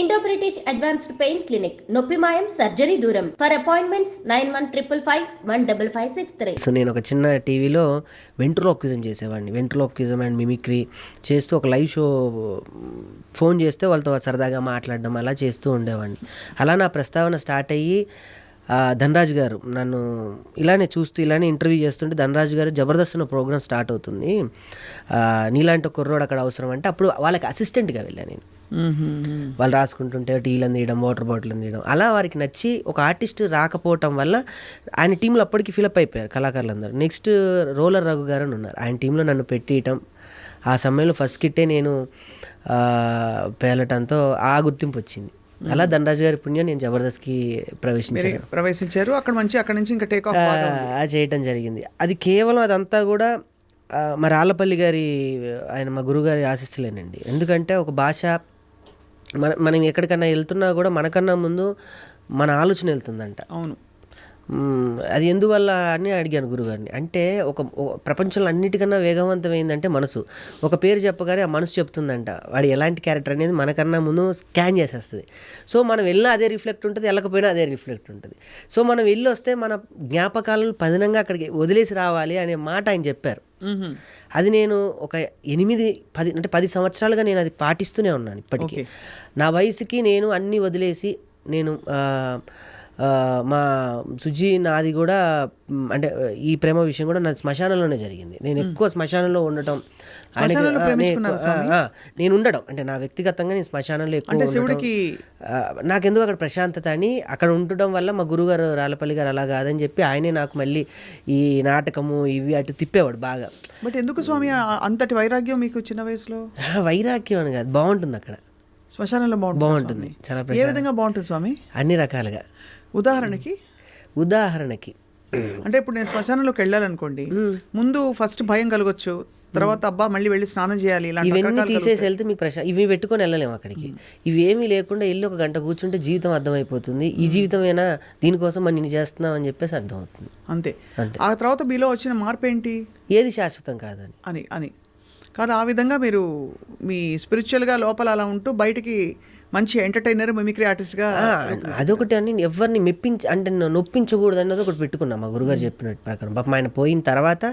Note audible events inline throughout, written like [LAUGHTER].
Indo British advanced pain clinic నొప్పి మాయం surgery దూరం for appointments nine one triple five one double five six three so నేను ఒక చిన్న టీవీలో వెంట్రులోక్విజం చేసేవాడిని. వెంట్రులోక్విజం అండ్ మిమిక్రీ చేస్తూ ఒక లైవ్ షో ఫోన్ చేస్తే వాళ్ళతో సరదాగా మాట్లాడడం అలా చేస్తూ ఉండేవాడిని. అలా నా ప్రస్తావన స్టార్ట్ అయ్యి ధనరాజ్ గారు నన్ను ఇలానే చూస్తూ ఇలానే ఇంటర్వ్యూ చేస్తుంటే ధనరాజ్ గారు జబర్దస్త్ అన్న ప్రోగ్రామ్ స్టార్ట్ అవుతుంది. నీలాంటి కుర్రోడు అక్కడ అవసరం అంటే అప్పుడు వాళ్ళకి అసిస్టెంట్గా వెళ్ళాను నేను. వాళ్ళు రాసుకుంటుంటే టీలు అందియడం వాటర్ బాటిల్ అందియడం అలా వారికి నచ్చి ఒక ఆర్టిస్ట్ రాకపోవటం వల్ల ఆయన టీంలో అప్పటికి ఫిలప్ అయిపోయారు కళాకారులందరూ. నెక్స్ట్ రోలర్ రఘు గారు అని ఉన్నారు. ఆయన టీంలో నన్ను పెట్టియటం ఆ సమయంలో ఫస్ట్ కిట్టే నేను పేలటంతో ఆ గుర్తింపు వచ్చింది. అలా ధనరాజు గారి పుణ్యం నేను జబర్దస్త్కి ప్రవేశించాను. ప్రవేశించారు. అక్కడ నుంచి అక్కడ నుంచి ఇంకా టేక్ ఆఫ్ చేయటం జరిగింది. అది కేవలం అదంతా కూడా మా రాళ్ళపల్లి గారి ఆయన మా గురుగారి ఆశిస్తులేనండి ఎందుకంటే ఒక భాష మన మనం ఎక్కడికన్నా వెళ్తున్నా కూడా మనకన్నా ముందు మన ఆలోచన వెళ్తుందంట. అవును. అది ఎందువల్ల అని అడిగాను గురుగారిని. అంటే ఒక ప్రపంచంలో అన్నిటికన్నా వేగవంతమైందంటే మనసు. ఒక పేరు చెప్పగానే ఆ మనసు చెప్తుందంట. వాడు ఎలాంటి క్యారెక్టర్ అనేది మనకన్నా ముందు స్కాన్ చేసేస్తుంది. సో మనం వెళ్ళినా అదే రిఫ్లెక్ట్ ఉంటుంది వెళ్ళకపోయినా అదే రిఫ్లెక్ట్ ఉంటుంది. సో మనం వెళ్ళి వస్తే మన జ్ఞాపకాలను పదినంగా అక్కడికి వదిలేసి రావాలి అనే మాట ఆయన చెప్పారు. అది నేను ఒక ఎనిమిది పది అంటే పది సంవత్సరాలుగా నేను అది పాటిస్తూనే ఉన్నాను ఇప్పటికీ. నా వయసుకి నేను అన్నీ వదిలేసి నేను మా సుజీ నాది కూడా అంటే ఈ ప్రేమ విషయం కూడా నా శ్మశానంలోనే జరిగింది. నేను ఎక్కువ శ్మశానంలో ఉండటం. నేను- ఉండడం. అంటే నా వ్యక్తిగతంగా నేను శ్మశానంలో ఎక్కువ. శివుడికి నాకెందుకు అక్కడ ప్రశాంతత అని అక్కడ ఉండటం వల్ల మా గురుగారు రాళ్ళపల్లి గారు అలా కాదని చెప్పి ఆయనే నాకు మళ్ళీ ఈ నాటకము ఇవి అటు తిప్పేవాడు బాగా. బట్ ఎందుకు స్వామి? అంతటి వైరాగ్యం మీకు చిన్న వయసులో? వైరాగ్యం అని కాదు బాగుంటుంది అక్కడ. శ్మశానంలో బాగుంటుంది బాగుంటుంది చాలా. ఏ విధంగా బాగుంటుంది స్వామి? అన్ని రకాలుగా. ఉదాహరణకి? ఉదాహరణకి. అంటే ఇప్పుడు నేను శ్మశానంలోకి వెళ్ళాలనుకోండి ముందు ఫస్ట్ భయం కలగొచ్చు తర్వాత అబ్బా మళ్ళీ వెళ్ళి స్నానం చేయాలి ఇవన్నీ తీసేసి వెళ్తే మీకు ప్రశా ఇవి పెట్టుకొని వెళ్ళలేము అక్కడికి. ఇవి ఏమీ లేకుండా వెళ్ళి ఒక గంట కూర్చుంటే జీవితం అర్థమైపోతుంది. ఈ జీవితమేనా? దీనికోసం మనం నిన్ను చేస్తున్నాం అని చెప్పేసి అర్థమవుతుంది. అంతే. అంతే. ఆ తర్వాత మీలో వచ్చిన మార్పు ఏంటి? ఏది శాశ్వతం కాదని? అని అని. కానీ ఆ విధంగా మీరు మీ స్పిరిచువల్గా లోపల అలా ఉంటూ బయటికి మంచి ఎంటర్టైనర్ మిమిక్రీ ఆర్టిస్ట్గా అదొకటి అని ఎవరిని మెప్పించ అంటే నొప్పించకూడదు అన్నది ఒకటి పెట్టుకున్నా మా గురుగారు చెప్పినట్టు ప్రకారం. పాపం ఆయన పోయిన తర్వాత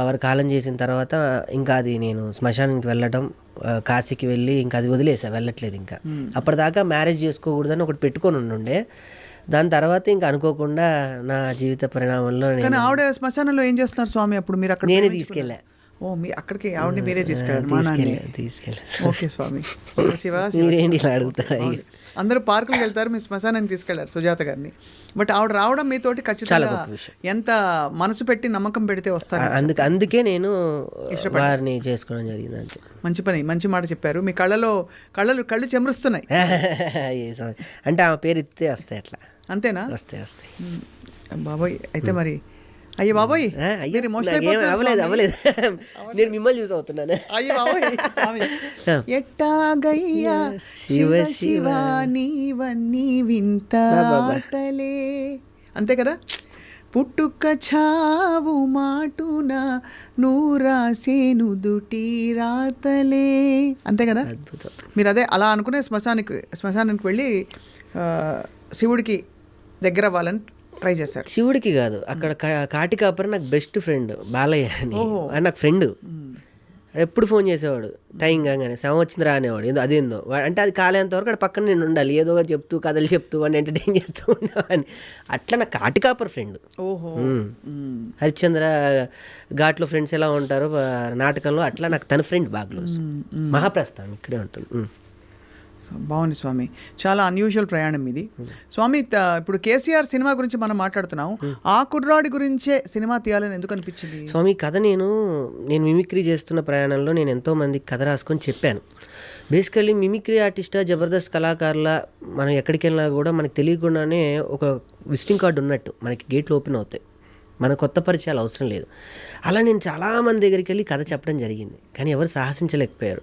వారు కాలం చేసిన తర్వాత ఇంకా అది నేను శ్మశానానికి వెళ్ళటం ఆ, కాశీకి వెళ్ళి ఇంకా అది వదిలేసా వెళ్ళట్లేదు ఇంకా. అప్పటిదాకా మ్యారేజ్ చేసుకోకూడదని ఒకటి పెట్టుకొని ఉండుండే. దాని తర్వాత ఇంకా అనుకోకుండా నా జీవిత పరిణామంలో ఆవిడ శ్మశానంలో ఏం చేస్తున్నారు స్వామి అప్పుడు? మీరు అక్కడ నేనే? తీసుకెళ్ళా. ఓ మీ అక్కడికి ఆవిడని మీరే తీసుకెళ్ళారు మా నాన్న. ఓకే స్వామి. శివ [LAUGHS] శివ శివ మీరేంటి ఇలా అడుగుతారా? అవును. అందరూ పార్కులకు వెళ్తారు మీ శ్మశానానికి తీసుకెళ్ళారు సుజాత గారిని. బట్ ఆవిడ రావడం మీతోటి ఖచ్చితంగా. ఎంత మనసు పెట్టి నమ్మకం పెడితే వస్తారు అందుకే అందుకే నేను వారిని చేసుకోవడం జరిగింది అంతే. మంచి పని మంచి మాట చెప్పారు. మీ కళ్ళలో కళ్ళలు కళ్ళు చెమరుస్తున్నాయి. [LAUGHS] అంటే ఆమె పేరు ఎత్తితే వస్తాయి అట్లా. అంతేనా? వస్తాయి వస్తాయి. బాబోయ్. అయితే మరి అయ్యో బాబోయ్ అవ్వలేదు. అవ్వలేదు. నేను మిమ్మల్ని చూసి అవుతున్నాను. అయ్యో బాబోయ్ స్వామి. ఆ. ఎట్టాగయ్యా? శివ శివ నీవన్నీ వింత ఆటలే. అంతే కదా? పుట్టుక చావు మాటున నూరాసేను దుటి రాతలే. అంతే కదా? మీరు అదే అలా అనుకునే శ్మశానికి శ్మశానానికి వెళ్ళి శివుడికి దగ్గర అవ్వాలని ట్రై చేశారు. శివుడికి కాదు. అక్కడ కా- కాటి కాపరి నాకు బెస్ట్ ఫ్రెండ్ బాలయ్య అని. ఆయన నాకు ఫ్రెండ్ ఎప్పుడు ఫోన్ చేసేవాడు? టైం కాగానే. శవం వచ్చింది రానేవాడు ఏదో అదేందో. అంటే అది కాలేంత వరకు అక్కడ పక్కన నేను ఉండాలి. ఏదో చెప్తూ కథలు చెప్తూ వాడిని ఎంటర్టైన్ చేస్తూ ఉండేవాడిని. అట్లా నాకు కాటి కాపర్ ఫ్రెండ్ ఓహో. హరిశ్చంద్ర ఘాట్లో ఫ్రెండ్స్ ఎలా ఉంటారో నాటకంలో అట్లా నాకు తన ఫ్రెండ్ బాగా క్లోజ్ మహాప్రస్థానం ఇక్కడే. సో బాగుంది స్వామి. చాలా అన్యూజువల్ ప్రయాణం ఇది. స్వామి ఇప్పుడు కేసీఆర్ సినిమా గురించి మనం మాట్లాడుతున్నాం ఆ కుర్రాడి గురించే సినిమా తీయాలని ఎందుకు అనిపించింది? స్వామి కథ నేను నేను మిమిక్రీ చేస్తున్న ప్రయాణంలో నేను ఎంతో మందికి కథ రాసుకొని చెప్పాను. బేసికల్లీ మిమిక్రీ ఆర్టిస్టా జబర్దస్త్ కళాకారుల మనం ఎక్కడికి వెళ్ళినా కూడా మనకు తెలియకుండానే ఒక విజిటింగ్ కార్డు ఉన్నట్టు మనకి గేట్లు ఓపెన్ అవుతాయి. మన కొత్త పరిచయాలు అవసరం లేదు. అలా నేను చాలామంది దగ్గరికి వెళ్ళి కథ చెప్పడం జరిగింది. కానీ ఎవరు సాహసించలేకపోయారు.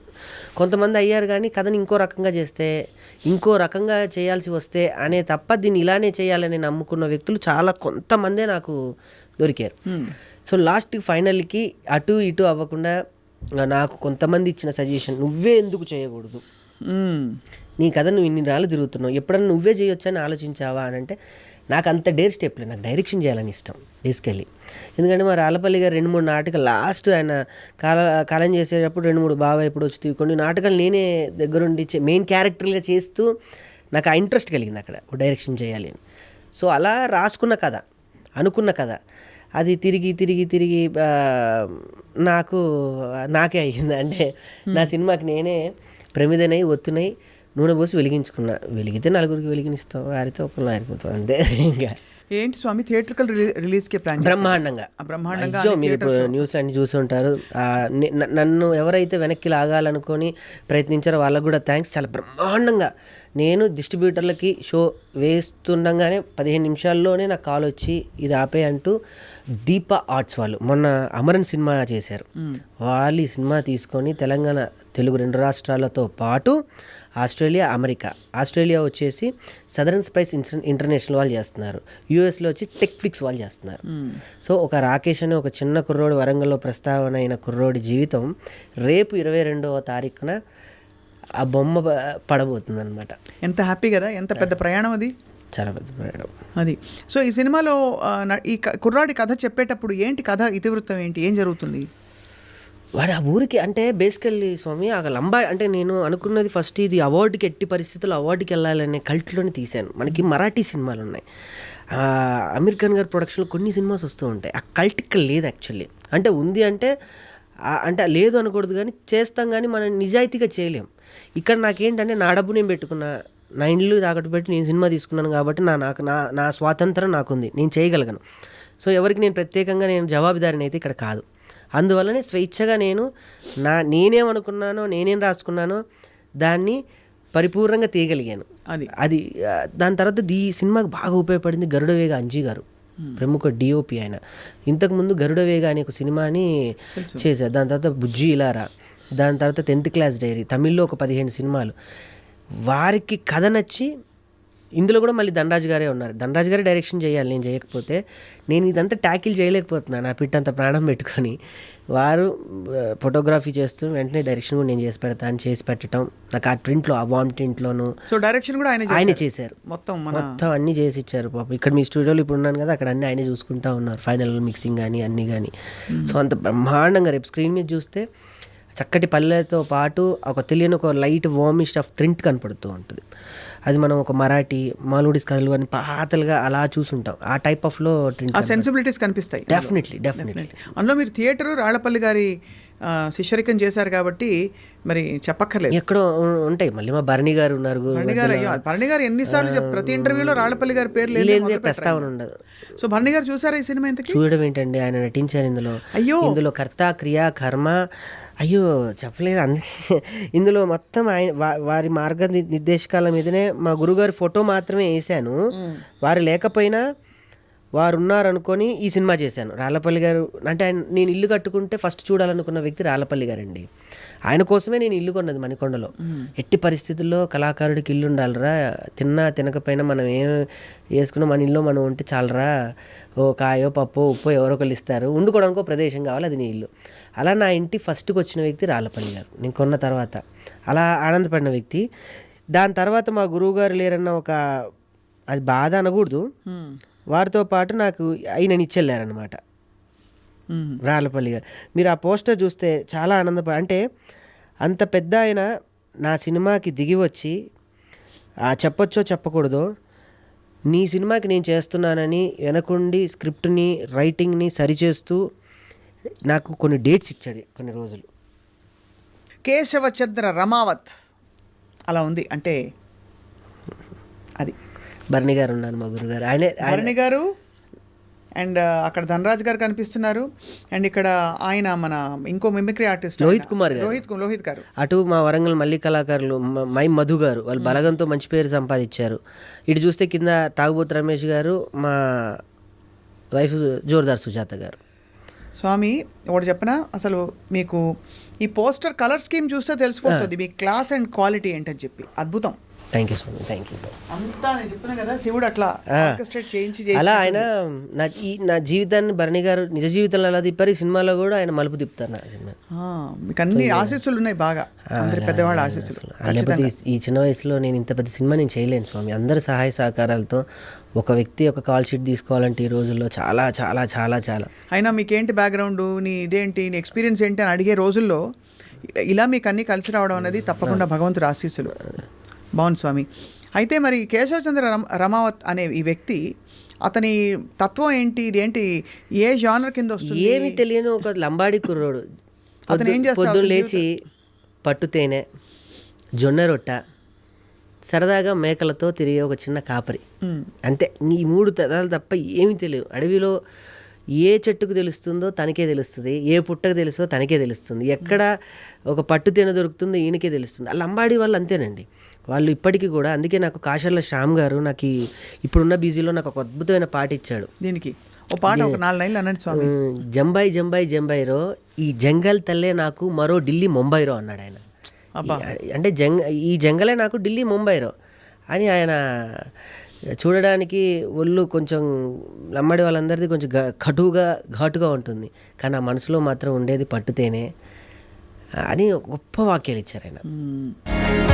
కొంతమంది అయ్యారు కానీ కథని ఇంకో రకంగా చేస్తే ఇంకో రకంగా చేయాల్సి వస్తే అనే తప్ప దీన్ని ఇలానే చేయాలని నమ్ముకున్న వ్యక్తులు చాలా కొంతమందే నాకు దొరికారు. సో లాస్ట్ ఫైనల్కి అటు ఇటు అవ్వకుండా నాకు కొంతమంది ఇచ్చిన సజెషన్ నువ్వే ఎందుకు చేయకూడదు. నీ కథ నువ్వు ఇన్ని రాళ్ళు తిరుగుతున్నావు. ఎప్పుడన్నా నువ్వే చేయొచ్చు అని ఆలోచించావా అని అంటే నాకు అంత డేర్ స్టెప్ లేదు. నాకు డైరెక్షన్ చేయాలని ఇష్టం బేసికలీ ఎందుకంటే మా రాళ్ళపల్లి గారు రెండు మూడు నాటకాలు లాస్ట్ ఆయన కాల కాలం చేసేటప్పుడు రెండు మూడు బాగా ఇప్పుడు వచ్చి కొన్ని నాటకాలు నేనే దగ్గరుండి మెయిన్ క్యారెక్టర్గా చేస్తూ నాకు ఆ ఇంట్రెస్ట్ కలిగింది అక్కడ డైరెక్షన్ చేయాలి అని. సో అలా రాసుకున్న కథ అనుకున్న కథ. అది తిరిగి తిరిగి తిరిగి నాకు నాకే అయ్యింది. అంటే నా సినిమాకి నేనే ప్రమిదనై ఒత్తునై నూనె పోసి వెలిగించుకున్నా. వెలిగితే నలుగురికి వెలిగినిస్తావు ఆరితే ఒకళ్ళు ఆరిపోతావు అంతే ఇంకా. ఏంటి స్వామి థియేట్రికల్ రిలీజ్కి ప్లాన్? బ్రహ్మాండంగా. బ్రహ్మాండంగా మీరు ఇప్పుడు న్యూస్ అన్ని చూసి ఉంటారు. ఆ, ని- న- నన్ను ఎవరైతే వెనక్కి లాగాలనుకొని ప్రయత్నించారో వాళ్ళకు కూడా థ్యాంక్స్ చాలా బ్రహ్మాండంగా. నేను డిస్ట్రిబ్యూటర్లకి షో వేస్తుండగానే పదిహేను నిమిషాల్లోనే నాకు కాల్ వచ్చి ఇది ఆపే అంటూ దీప ఆర్ట్స్ వాళ్ళు మొన్న అమరన్ సినిమా చేశారు. వాళ్ళు ఈ సినిమా తీసుకొని తెలంగాణ తెలుగు రెండు రాష్ట్రాలతో పాటు ఆస్ట్రేలియా అమెరికా. ఆస్ట్రేలియా వచ్చేసి సదరన్ స్పైస్ ఇంటర్నేషనల్ వాళ్ళు చేస్తున్నారు. యూఎస్లో వచ్చి టెక్ఫ్లిక్స్ వాళ్ళు చేస్తున్నారు. సో ఒక రాకేష్ అనే ఒక చిన్న కుర్రోడు వరంగల్లో ప్రస్తావన అయిన కుర్రోడి జీవితం రేపు ఇరవై రెండవ తారీఖున ఆ బొమ్మ పడబోతుంది అనమాట ఎంత హ్యాపీ కదా? ఎంత పెద్ద ప్రయాణం అది? చాలా పెద్ద ప్రయాణం. అది. సో ఈ సినిమాలో ఈ కుర్రాడి కథ చెప్పేటప్పుడు ఏంటి కథ? ఇతివృత్తం ఏంటి? ఏం జరుగుతుంది? వాడు ఆ ఊరికి అంటే బేసికల్లీ స్వామి ఆ లంబా అంటే నేను అనుకున్నది ఫస్ట్ ఇది అవార్డుకి ఎట్టి పరిస్థితుల్లో అవార్డుకి వెళ్ళాలనే కల్ట్లోనే తీశాను. మనకి మరాఠీ సినిమాలు ఉన్నాయి అమీర్ ఖాన్ గారి ప్రొడక్షన్లో కొన్ని సినిమాస్ వస్తూ ఉంటాయి. ఆ కల్ట్ ఇక్కడ లేదు యాక్చువల్లీ అంటే ఉంది అంటే అంటే లేదు అనకూడదు కానీ చేస్తాం కానీ మనం నిజాయితీగా చేయలేం. ఇక్కడ నాకేంటంటే నా డబ్బు నేను పెట్టుకున్నా నా ఇండ్లు తాకట్టు పెట్టి నేను సినిమా తీసుకున్నాను కాబట్టి నా నాకు నా నా స్వాతంత్రం నాకుంది. నేను చేయగలను సో ఎవరికి నేను ప్రత్యేకంగా నేను జవాబుదారిని అయితే ఇక్కడ కాదు. అందువల్లనే స్వేచ్ఛగా నేను నా నేనేమనుకున్నానో నేనేం రాసుకున్నానో దాన్ని పరిపూర్ణంగా తీయగలిగాను. అది. అది దాని తర్వాత ఈ సినిమాకి బాగా ఉపయోగపడింది గరుడవేగ అంజీ గారు. ప్రముఖ డిఓపి ఆయన. ఇంతకుముందు గరుడవేగ అనే ఒక సినిమాని చేశారు. దాని తర్వాత బుజ్జి ఇలారా దాని తర్వాత టెన్త్ క్లాస్ డైరీ తమిళ్ళో ఒక పదిహేను సినిమాలు. వారికి కథ నచ్చి ఇందులో కూడా మళ్ళీ ధనరాజు గారే ఉన్నారు. ధనరాజు గారే డైరెక్షన్ చేయాలి నేను చేయకపోతే. నేను ఇదంతా ట్యాకిల్ చేయలేకపోతున్నాను నా పిట్టంత ప్రాణం పెట్టుకొని. వారు ఫోటోగ్రఫీ చేస్తూ వెంటనే డైరెక్షన్ కూడా నేను చేసి పెడతా అని చేసి పెట్టడం నాకు ఆ ట్రింట్లో ఆ వామ్ ట్రింట్లోను సో డైరెక్షన్ కూడా ఆయన ఆయన చేశారు. మొత్తం మన మొత్తం అన్నీ చేసి ఇచ్చారు పాప. ఇక్కడ మీ స్టూడియోలో ఇప్పుడు ఉన్నాను కదా అక్కడ అన్నీ ఆయనే చూసుకుంటా ఉన్నారు. ఫైనల్ మిక్సింగ్ కానీ అన్నీ కానీ సో అంత బ్రహ్మాండంగా రేపు స్క్రీన్ మీద చూస్తే చక్కటి పల్లెతో పాటు ఒక తెలియని ఒక లైట్ వామిస్ట్ ఆఫ్ థ్రింట్ కనపడుతూ ఉంటుంది. అది మనం ఒక మరాఠీ మాలుడిస్ కథలు అని పాతలుగా అలా చూసుంటాం. ఆ టైప్ ఆఫ్లో ఆ సెన్సిబిలిటీస్ కనిపిస్తాయి. డెఫినెట్లీ డెఫినెట్లీ అందులో మీరు థియేటర్ రాళ్ళపల్లి గారి శిష్యరికం చేశారు కాబట్టి మరి చెప్పక్కర్లేదు. ఎక్కడో ఉంటాయి. మళ్ళీ మా భరణి గారు ఉన్నారు భరణి గారు అయ్యో భరణి గారు ఎన్నిసార్లు ప్రతి ఇంటర్వ్యూలో రాళ్ళపల్లి గారి పేరు లేదు ప్రస్తావన ఉండదు. సో భరణి గారు చూసారా ఈ సినిమా ఇంతకి? చూడడం ఏంటండి? ఆయన నటించారు ఇందులో. అయ్యో. ఇందులో కర్త క్రియ కర్మ. అయ్యో చెప్పలేదు. అందుకే [LAUGHS] ఇందులో మొత్తం ఆయన వారి మార్గ నిర్దేశకాల మీదనే మా గురుగారి ఫోటో మాత్రమే వేశాను. వారు లేకపోయినా వారు ఉన్నారనుకొని ఈ సినిమా చేశాను. రాళ్ళపల్లి గారు అంటే ఆయన నేను ఇల్లు కట్టుకుంటే ఫస్ట్ చూడాలనుకున్న వ్యక్తి రాళ్ళపల్లి గారండి. ఆయన కోసమే నేను ఇల్లు కొన్నది మణికొండలో. ఎట్టి పరిస్థితుల్లో కళాకారుడికి ఇల్లు ఉండాలిరా తిన్నా తినకపోయినా మనం ఏం వేసుకున్నా మన ఇల్లు మనం ఉంటే చాలరా ఓ కాయో పప్పు ఉప్పు ఎవరో ఒకళ్ళు ఇస్తారు ఉండుకోవడానికి ఒక ప్రదేశం కావాలి అది నీ ఇల్లు. అలా నా ఇంటి ఫస్ట్కి వచ్చిన వ్యక్తి రాళ్ళపల్లి గారు. నేను కొన్న తర్వాత. అలా ఆనందపడిన వ్యక్తి. దాని తర్వాత మా గురువు గారు లేరన్న ఒక అది బాధ అనకూడదు. వారితో పాటు నాకు ఆయన ఇచ్చెళ్ళారనమాట రాళ్ళపల్లి గారు. మీరు ఆ పోస్టర్ చూస్తే చాలా ఆనందప అంటే అంత పెద్ద ఆయన నా సినిమాకి దిగి వచ్చి ఆ చెప్పొచ్చో చెప్పకూడదో నీ సినిమాకి నేను చేస్తున్నానని వెనకుండి స్క్రిప్ట్ని రైటింగ్ని సరిచేస్తూ నాకు కొన్ని డేట్స్ ఇచ్చాడు కొన్ని రోజులు. కేశవచంద్ర రమావత్ అలా ఉంది అంటే అది. భరణి గారు ఉన్నారు మా గురుగారు. ఆయనే భరణి గారు అండ్ అక్కడ ధనరాజ్ గారు కనిపిస్తున్నారు. అండ్ ఇక్కడ ఆయన మన ఇంకో మిమిక్రీ ఆర్టిస్ట్ లోహిత్ కుమార్ గారు. రోహిత్ లోహిత్ గారు. అటు మా వరంగల్ మల్లి కళాకారులు మ- మై మధు గారు వాళ్ళు బలగంతో మంచి పేరు సంపాదించారు. ఇటు చూస్తే కింద తాగుబోతు రమేష్ గారు మా వైఫ్ జోర్దార్ సుజాత గారు. స్వామి ఒకటి చెప్పనా? అసలు మీకు ఈ పోస్టర్ కలర్ స్కీమ్ చూస్తే తెలిసిపోతుంది. మీ క్లాస్ అండ్ క్వాలిటీ ఏంటని చెప్పి. అద్భుతం. థ్యాంక్ యూ స్వామి థ్యాంక్ యూ అంతా నేను చెప్తున్నా కదా శివుడు అట్లా చేయించి అలా ఆయన నా ఈ నా జీవితాన్ని భరణి గారు నిజ జీవితంలో ఎలా తిప్పారు ఈ సినిమాలో కూడా ఆయన మలుపు తిప్పుతారు నా సినిమా. మీకు అన్ని ఆశీస్సులు ఉన్నాయి బాగా. పెద్దవాళ్ళ ఆశీస్సులు లేకపోతే ఈ చిన్న వయసులో నేను ఇంత పెద్ద సినిమా నేను చేయలేను స్వామి. అందరి సహాయ సహకారాలతో ఒక వ్యక్తి ఒక కాల్ షీట్ తీసుకోవాలంటే ఈ రోజుల్లో చాలా చాలా చాలా చాలా. అయినా మీకేంటి బ్యాక్గ్రౌండ్ నీ ఇదేంటి నీ ఎక్స్పీరియన్స్ ఏంటి అని అడిగే రోజుల్లో ఇలా మీకు అన్ని కలిసి రావడం అనేది తప్పకుండా భగవంతుడు ఆశీస్సులు. బాగుంది స్వామి. అయితే మరి కేశవచంద్ర రమ రమావత్ అనే ఈ వ్యక్తి అతని తత్వం ఏంటి? ఇదేంటి? ఏ జానర్ కింద వస్తుంది? ఏమి తెలియని ఒక లంబాడి కుర్రోడు. అతను ఏం చేస్తాడు? పొద్దున్న లేచి పట్టు తేనె జొన్న రొట్ట సరదాగా మేకలతో తిరిగే ఒక చిన్న కాపరి. అంతే. ఈ మూడు తదాలు తప్ప ఏమీ తెలియదు. అడవిలో ఏ చెట్టుకు తెలుస్తుందో తనకే తెలుస్తుంది ఏ పుట్టకు తెలుస్తుందో తనకే తెలుస్తుంది ఎక్కడ ఒక పట్టు తేనె దొరుకుతుందో ఈయనకే తెలుస్తుంది. ఆ లంబాడి వాళ్ళు అంతేనండి. వాళ్ళు ఇప్పటికీ కూడా అందుకే నాకు కాశర్ల శ్యామ్ గారు నాకు ఇప్పుడున్న బీజీలో నాకు ఒక అద్భుతమైన పాట ఇచ్చాడు. దీనికి ఓ పాట ఒక నాలుగు లైన్లు అనండి స్వామి. జంబాయి జంబాయి జంబాయిరో ఈ జంగల్ తల్లే నాకు మరో ఢిల్లీ ముంబైరో అన్నాడు ఆయన. అంటే జంగ ఈ జంగలే నాకు ఢిల్లీ ముంబైరో అని ఆయన చూడడానికి ఒళ్ళు కొంచెం నమ్మడి వాళ్ళందరిది కొంచెం ఘ- కటువుగా ఘాటుగా ఉంటుంది. కానీ ఆ మనసులో మాత్రం ఉండేది పట్టుతేనే. అని గొప్ప వాక్యాలు ఇచ్చారు ఆయన.